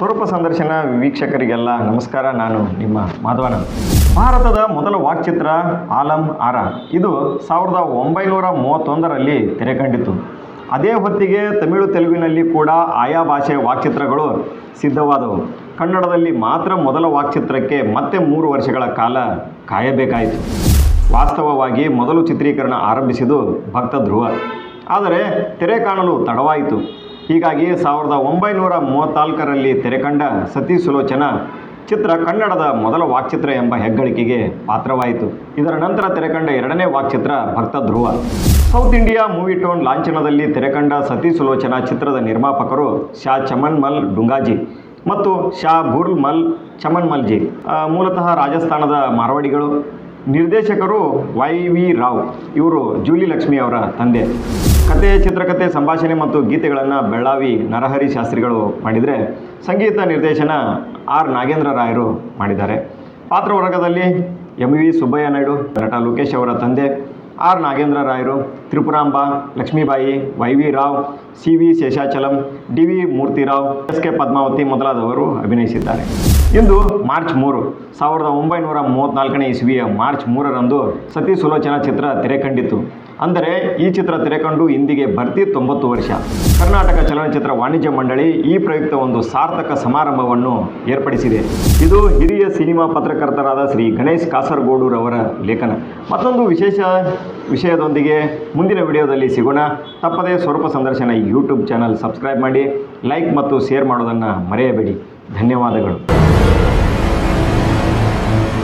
ಸ್ವರೂಪ ಸಂದರ್ಶನ ವೀಕ್ಷಕರಿಗೆಲ್ಲ ನಮಸ್ಕಾರ. ನಾನು ನಿಮ್ಮ ಮಾಧವನಂದ್. ಭಾರತದ ಮೊದಲ ವಾಕ್ಚಿತ್ರ ಆಲಂ ಆರ. ಇದು ಸಾವಿರದ ಒಂಬೈನೂರ ಮೂವತ್ತೊಂದರಲ್ಲಿ ತೆರೆಕಂಡಿತು ಅದೇ ಹೊತ್ತಿಗೆ ತಮಿಳು ತೆಲುಗಿನಲ್ಲಿ ಕೂಡ ಆಯಾ ಭಾಷೆಯ ವಾಕ್ಚಿತ್ರಗಳು ಸಿದ್ಧವಾದವು. ಕನ್ನಡದಲ್ಲಿ ಮಾತ್ರ ಮೊದಲ ವಾಕ್ಚಿತ್ರಕ್ಕೆ ಮತ್ತೆ ಮೂರು ವರ್ಷಗಳ ಕಾಲ ಕಾಯಬೇಕಾಯಿತು. ವಾಸ್ತವವಾಗಿ ಮೊದಲು ಚಿತ್ರೀಕರಣ ಆರಂಭಿಸಿದ್ದು ಭಕ್ತ ಧ್ರುವ ಆದರೆ ತೆರೆ ಕಾಣಲು ತಡವಾಯಿತು. ಹೀಗಾಗಿ ಸಾವಿರದ ಒಂಬೈನೂರ ಮೂವತ್ತ್ನಾಲ್ಕರಲ್ಲಿ ತೆರೆಕಂಡ ಸತಿ ಸುಲೋಚನ ಚಿತ್ರ ಕನ್ನಡದ ಮೊದಲ ವಾಕ್ಚಿತ್ರ ಎಂಬ ಹೆಗ್ಗಳಿಕೆಗೆ ಪಾತ್ರವಾಯಿತು. ಇದರ ನಂತರ ತೆರೆಕಂಡ ಎರಡನೇ ವಾಕ್ಚಿತ್ರ Bhakta Dhruva. South India movietone ಲಾಂಛನದಲ್ಲಿ ತೆರೆಕಂಡ ಸತಿ ಸುಲೋಚನ ಚಿತ್ರದ ನಿರ್ಮಾಪಕರು ಶಾ ಚಮನ್ಮಲ್ ಡುಂಗಾಜಿ ಮತ್ತು ಶಾ ಬುರ್ಲ್ಮಲ್ ಚಮನ್ಮಲ್ಜಿ ಮಲ್ಜಿ ಮೂಲತಃ ರಾಜಸ್ಥಾನದ ಮಾರವಾಡಿಗಳು. ನಿರ್ದೇಶಕರು ವೈ ವಿ ರಾವ್, ಇವರು ಜೂಲಿ ಲಕ್ಷ್ಮಿ ಅವರ ತಂದೆ. ಕತೆ ಚಿತ್ರಕಥೆ ಸಂಭಾಷಣೆ ಮತ್ತು ಗೀತೆಗಳನ್ನು ಬೆಳ್ಳಾವಿ ನರಹರಿ ಶಾಸ್ತ್ರಿಗಳು ಮಾಡಿದರೆ ಸಂಗೀತ ನಿರ್ದೇಶನ ಆರ್ ನಾಗೇಂದ್ರ ರಾಯರು ಮಾಡಿದ್ದಾರೆ. ಪಾತ್ರವರ್ಗದಲ್ಲಿ ಎಂ ವಿ ಸುಬ್ಬಯ್ಯ ನಾಯ್ಡು, ನಟ ಲೋಕೇಶ್ ಅವರ ತಂದೆ, R Nagendra Rayaru, Tripuramba, Lakshmibai, Y V Rao, C V Seshachalam, D V Murthyrao, S K Padmavathi ಮೊದಲಾದವರು ಅಭಿನಯಿಸಿದ್ದಾರೆ. ಇಂದು ಮಾರ್ಚ್ ಮೂರು ಸಾವಿರದ ಒಂಬೈನೂರ ಮೂವತ್ತ್ನಾಲ್ಕನೇ ಇಸ್ವಿಯ ಮಾರ್ಚ್ ಮೂರರಂದು ಸತಿ ಸುಲೋಚನಾ ಚಿತ್ರ ತೆರೆಕಂಡಿತು ಅಂದರೆ ಈ ಚಿತ್ರ ತೆರೆಕಂಡು ಇಂದಿಗೆ ಭರ್ತಿ ತೊಂಬತ್ತು ವರ್ಷ. ಕರ್ನಾಟಕ ಚಲನಚಿತ್ರ ವಾಣಿಜ್ಯ ಮಂಡಳಿ ಈ ಪ್ರಯುಕ್ತ ಒಂದು ಸಾರ್ಥಕ ಸಮಾರಂಭವನ್ನು ಏರ್ಪಡಿಸಿದೆ. ಇದು ಹಿರಿಯ ಸಿನಿಮಾ ಪತ್ರಕರ್ತರಾದ ಶ್ರೀ ಗಣೇಶ್ ಕಾಸರಗೋಡುರವರ ಲೇಖನ. ಮತ್ತೊಂದು ವಿಶೇಷ ವಿಷಯದೊಂದಿಗೆ ಮುಂದಿನ ವಿಡಿಯೋದಲ್ಲಿ ಸಿಗೋಣ. ತಪ್ಪದೇ Swaroopa Sandarshana YouTube channel subscribe ಮಾಡಿ, ಲೈಕ್ ಮತ್ತು ಶೇರ್ ಮಾಡೋದನ್ನು ಮರೆಯಬೇಡಿ. ಧನ್ಯವಾದಗಳು. Thank you.